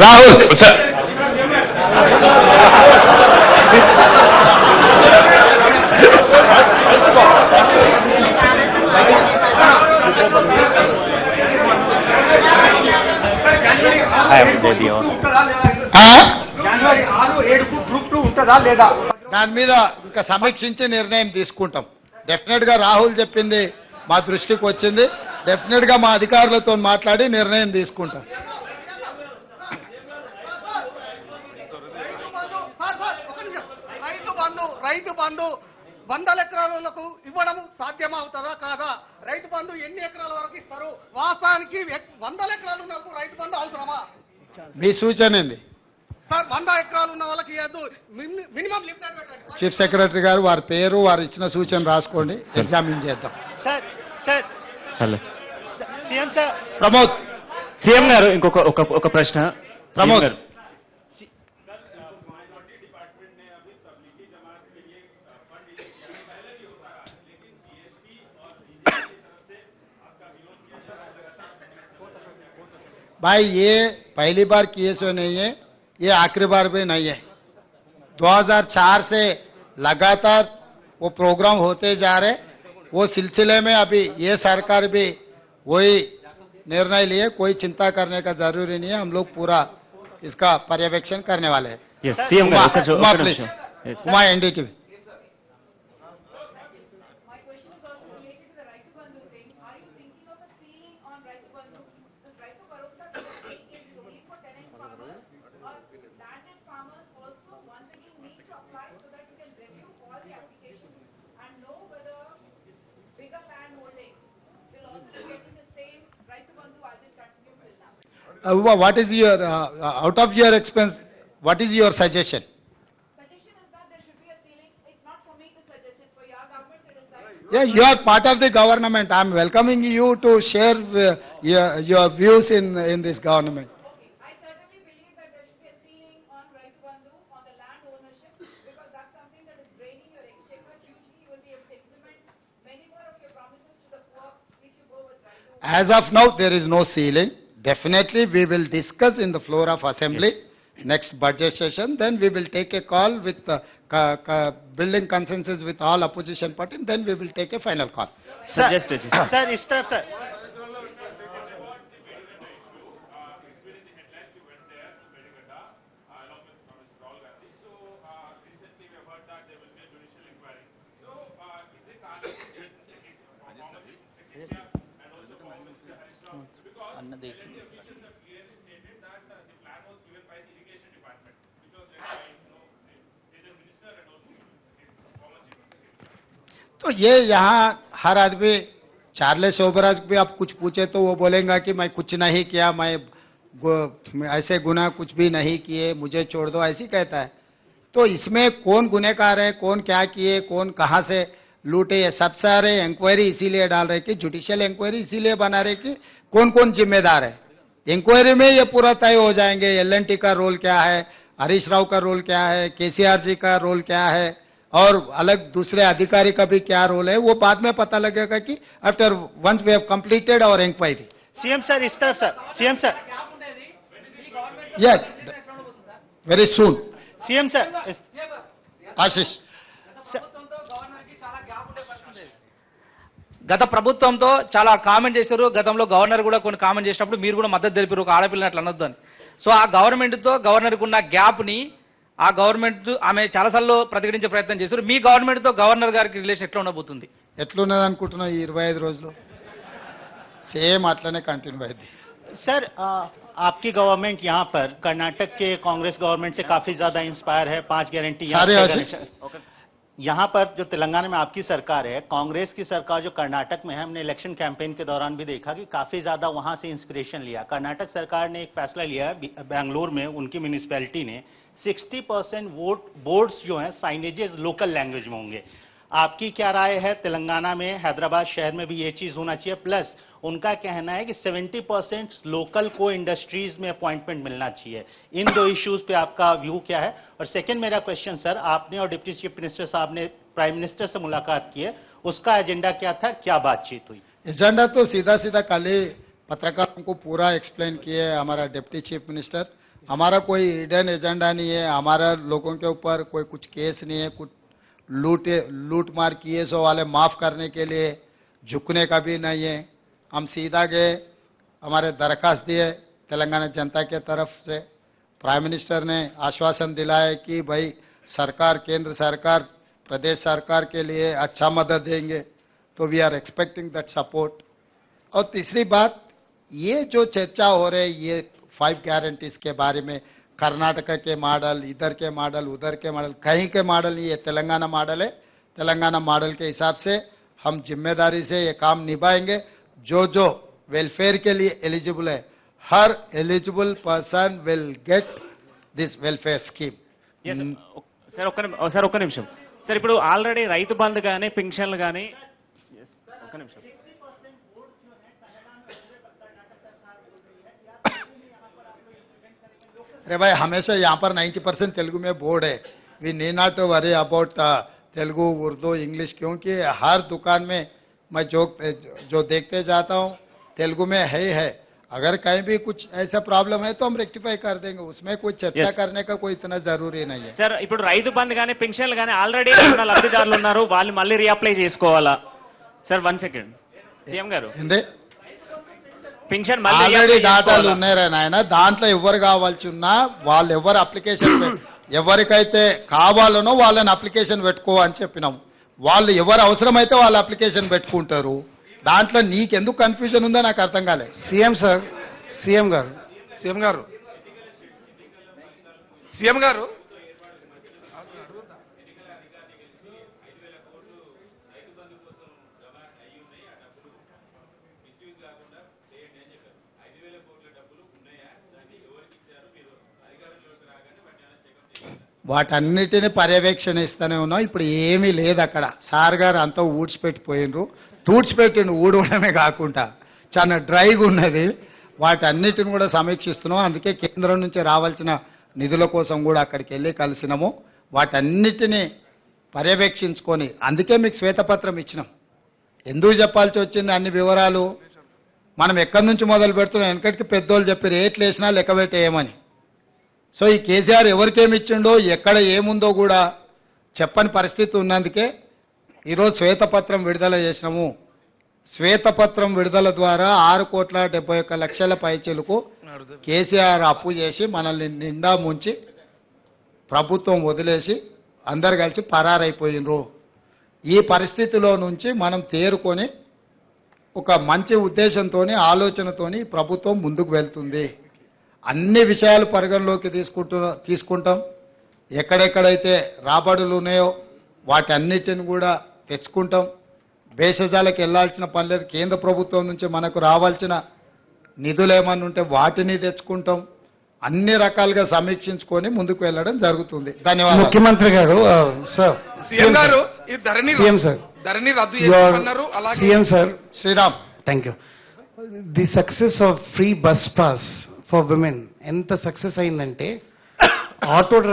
రాహుల్ దాని మీద ఇంకా సమీక్షించి నిర్ణయం తీసుకుంటాం డెఫినెట్ గా రాహుల్ చెప్పింది మా దృష్టికి వచ్చింది డెఫినెట్ గా మా అధికారులతో మాట్లాడి నిర్ణయం తీసుకుంటాం రైతు బంధు వందల ఎకరాలకు ఇవ్వడం సాధ్యమవుతుందా కాదా రైతు బంధు ఎన్ని ఎకరాల వరకు ఇస్తారు వాసానికి వందల ఎకరాలు ఉన్నప్పుడు రైతు బంధు అవసరమా మీ సూచన ఏంది సార్ వంద ఎకరాలు ఉన్న వాళ్ళకి ఇవ్వద్దు మినిమం చీఫ్ సెక్రటరీ గారు వారి పేరు వారు ఇచ్చిన సూచన రాసుకోండి ఎగ్జామిన్ చేద్దాం sir sir hello CM sir Pramod CM గారు ఇంకొక ఒక ప్రశ్న ప్రమోద్ గారు भाई ये पहली बार किए से नहीं है ये आखिरी बार भी नहीं है 2004 से लगातार वो प्रोग्राम होते जा रहे वो सिलसिले में अभी ये सरकार भी वही निर्णय लिए कोई चिंता करने का जरूरी नहीं है हम लोग पूरा इसका पर्यवेक्षण करने वाले हैं CM Uma NDTV Uh, what is your, uh, uh, out of your expense, what is your suggestion? Suggestion is that there should be a ceiling. It's not for me to suggest, it's for your government Yeah, you are part of the government. I'm welcoming you to share uh, your, your views in, in this government. Okay, I certainly believe that there should be a ceiling on right on the land ownership, because that's something that is draining your exchequer You will be able to implement many more of your promises to the poor if you go with right As of now, there is no ceiling. Definitely we will discuss in the floor of assembly yes. next budget session. Then we will take a call with uh, building consensus with all opposition party. Then we will take a final call. Sir, sir, sir. अन्न Deti. तो ये यहाँ हर आदमी Charlie Sobhraj भी आप कुछ पूछे तो वो बोलेगा कि मैं कुछ नहीं किया मैं ऐसे गुना कुछ भी नहीं किए मुझे छोड़ दो ऐसी कहता है तो इसमें कौन गुनेगार है कौन क्या किए कौन कहां से लूटे ये सब सारे इंक्वायरी इसीलिए डाल रहे कि जुडिशियल इंक्वायरी इसीलिए बना रहे कि कौन कौन जिम्मेदार है इंक्वायरी में ये पूरा तय हो जाएंगे एल का रोल क्या है हरीश राव का रोल क्या है केसीआर जी का रोल क्या है और अलग दूसरे अधिकारी का भी क्या रोल है वो बाद में पता लगेगा कि after once we have completed और इंक्वायरी सीएम सर इस तरफ sir CM sir yes very soon CM sir Ashish గత ప్రభుత్వంతో చాలా కామెంట్ చేశారు గతంలో గవర్నర్ కూడా కొన్ని కామెంట్ చేసినప్పుడు మీరు కూడా మద్దతు తెలిపారు ఒక ఆడపిల్లని అట్లా అనొద్దు అని సో ఆ గవర్నమెంట్తో గవర్నర్కి ఉన్న గ్యాప్ని ఆ గవర్నమెంట్ ఆమె చాలాసార్లు ప్రతిఘటించే ప్రయత్నం చేశారు మీ గవర్నమెంట్తో గవర్నర్ గారికి రిలేషన్ ఎట్లా ఉండబోతుంది ఎట్లున్నది అనుకుంటున్నా ఈ ఇరవై ఐదు రోజులు సేమ్ అట్లనే కంటిన్యూ అయింది సార్ आ, आपकी गवर्नमेंट यहाँ पर कर्नाटक के कांग्रेस गवर्नमेंट से काफी ज्यादा इंस्पायर है पांच गारंटी यहाँ पर जो तेलंगाना में आपकी सरकार है कांग्रेस की सरकार जो कर्नाटक में है हमने इलेक्शन कैंपेन के दौरान भी देखा कि काफी ज्यादा वहां से इंस्पिरेशन लिया कर्नाटक सरकार ने एक फैसला लिया बेंगलोर में उनकी म्यूनिसपैलिटी ने 60 परसेंट वोट बोर्ड्स जो हैं साइनेजेस लोकल लैंग्वेज में होंगे आपकी क्या राय है तेलंगाना में हैदराबाद शहर में भी ये चीज होना चाहिए प्लस उनका कहना है कि 70 परसेंट लोकल को इंडस्ट्रीज में अपॉइंटमेंट मिलना चाहिए इन दो इश्यूज पे आपका व्यू क्या है और सेकेंड मेरा क्वेश्चन सर आपने और डिप्टी चीफ मिनिस्टर साहब ने प्राइम मिनिस्टर से मुलाकात की है उसका एजेंडा क्या था क्या बातचीत हुई एजेंडा तो सीधा सीधा काले पत्रकारों को पूरा एक्सप्लेन किया है हमारा डिप्टी चीफ मिनिस्टर हमारा कोई हिडन एजेंडा नहीं है हमारा लोगों के ऊपर कोई कुछ केस नहीं है कुछ लूट लूट मार किए सो वाले माफ करने के लिए झुकने का भी नहीं है हम सीधा गए हमारे दरखास्त दिए तेलंगाना जनता के तरफ से प्राइम मिनिस्टर ने आश्वासन दिलाया कि भाई सरकार केंद्र सरकार प्रदेश सरकार के लिए अच्छा मदद देंगे तो we are expecting that support और तीसरी बात ये जो चर्चा हो रही है ये फाइव गारंटीज के बारे में कर्नाटक के मॉडल इधर के मॉडल उधर के मॉडल कहीं के मॉडल ये तेलंगाना मॉडल है तेलंगाना मॉडल के हिसाब से हम जिम्मेदारी से ये काम निभाएंगे जो जो वेलफेयर के लिए एलिजिबल है हर eligible person will get this welfare scheme sir ఒక్క सर इन आलरे रईत ఇప్పుడు पिंशन రైతు अरे भाई हमेशा यहाँ पर 90 परसेंट तेलुगु में बोर्ड है we need not worry about Telugu Urdu English क्योंकि हर दुकान में మొచోక్ తే జో దేక్తే జాతా హూ తెలుగు మే హై హై अगर काही भी कुछ ऐसा प्रॉब्लम है तो हम रेक्टिफाई कर देंगे उसमें कोई चर्चा करने का कोई इतना जरूरी नहीं है सर इपुड 5 बंद गाने पेंशन गाने ऑलरेडी నా లబ్ధి జార్లు ఉన్నారు వాళ్ళని మళ్ళీ రీ aplly చేసుకోవాల సర్ 1 సెకండ్ జిఎం గారు పెన్షన్ మళ్ళీ aplly ऑलरेडी దాతలు ఉన్నారు రైన నా దాంట్లో ఎవ్వరు కావాల్సి ఉన్నా వాళ్ళ ఎవ్వరు అప్లికేషన్ ఎవ్వరికి అయితే కావాలనో వాళ్ళని అప్లికేషన్ పెట్టుకో అని చెప్పినాం వాళ్ళు ఎవరు అవసరమైతే వాళ్ళు అప్లికేషన్ పెట్టుకుంటారు దాంట్లో నీకెందుకు కన్ఫ్యూజన్ ఉందో నాకు అర్థం కాలేదు సీఎం సార్ సీఎం గారు సీఎం గారు సీఎం గారు వాటన్నిటిని పర్యవేక్షణ ఇస్తూనే ఉన్నాం ఇప్పుడు ఏమీ లేదు అక్కడ సార్ గారు అంతా ఊడ్చిపెట్టిపోయినరు తూడ్చిపెట్టిన ఊడవడమే కాకుండా చాలా డ్రైగా ఉన్నది వాటన్నిటిని కూడా సమీక్షిస్తున్నాం అందుకే కేంద్రం నుంచి రావాల్సిన నిధుల కోసం కూడా అక్కడికి వెళ్ళి కలిసినాము వాటన్నిటినీ పర్యవేక్షించుకొని అందుకే మీకు శ్వేతపత్రం ఇచ్చినాం ఎందుకు చెప్పాల్సి వచ్చింది అన్ని వివరాలు మనం ఎక్కడి నుంచి మొదలు పెడుతున్నాం వెనకటికి పెద్దోళ్ళు చెప్పి రేట్లు వేసినా లెక్క పెట్టేయమని సో ఈ కేసీఆర్ ఎవరికేమి ఇచ్చిండో ఎక్కడ ఏముందో కూడా చెప్పని పరిస్థితి ఉన్నందుకే ఈరోజు శ్వేతపత్రం విడుదల చేసినాము శ్వేతపత్రం విడుదల ద్వారా ఆరు కోట్ల డెబ్బై ఒక్క లక్షల పైచీలకు కేసీఆర్ అప్పు చేసి మనల్ని నిండా ముంచి ప్రభుత్వం వదిలేసి అందరు కలిసి పరారైపోయినరు ఈ పరిస్థితిలో నుంచి మనం తేరుకొని ఒక మంచి ఉద్దేశంతో ఆలోచనతోని ప్రభుత్వం ముందుకు వెళ్తుంది అన్ని విషయాలు పరిగణలోకి తీసుకుంటున్న తీసుకుంటాం ఎక్కడెక్కడైతే రాబడులు ఉన్నాయో వాటన్నిటిని కూడా తెచ్చుకుంటాం భేషజాలకు వెళ్లాల్సిన పని లేదు కేంద్ర ప్రభుత్వం నుంచి మనకు రావాల్సిన నిధులు ఏమన్నా ఉంటే వాటిని తెచ్చుకుంటాం అన్ని రకాలుగా సమీక్షించుకొని ముందుకు వెళ్ళడం జరుగుతుంది ధన్యవాదాలు ముఖ్యమంత్రి గారు sir sir CM sir Sriram thank you the success of free bus pass for women ఎంత సక్సెస్ అయిందంటే ఆటో డ్రైవర్